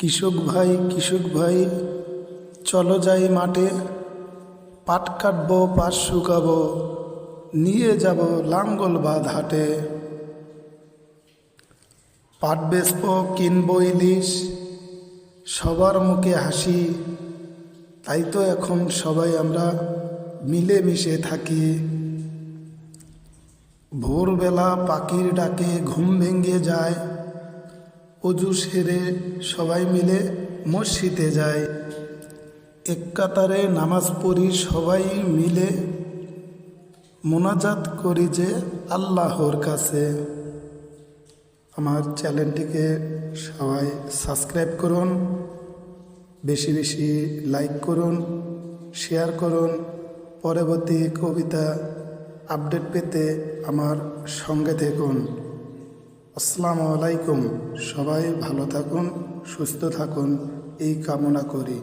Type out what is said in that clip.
কৃষক ভাই কৃষক ভাই, চলো যাই মাঠে, পাট কাটবো, পাট শুকাবো, নিয়ে যাব লাঙ্গল বাদ হাটে। পাট বেচবো, কিনবো ইলিশ, সবার মুখে হাসি, তাই তো এখন সবাই আমরা মিলেমিশে থাকি। ভোরবেলা পাখির ডাকে ঘুম ভেঙে যায় অজু সেরে সবাই মিলে মসজিদে যায়। এক কাতারে নামাজ পড়ি সবাই মিলে। মোনাজাত করি যে আল্লাহর কাছে। আমার চ্যানেলটিকে সবাই সাবস্ক্রাইব করুন, বেশি বেশি লাইক করুন, শেয়ার করুন। পরবর্তী কবিতা আপডেট পেতে আমার সঙ্গে থাকুন। আসসালামু আলাইকুম। সবাই ভালো থাকুন সুস্থ থাকুন এই কামনা করি।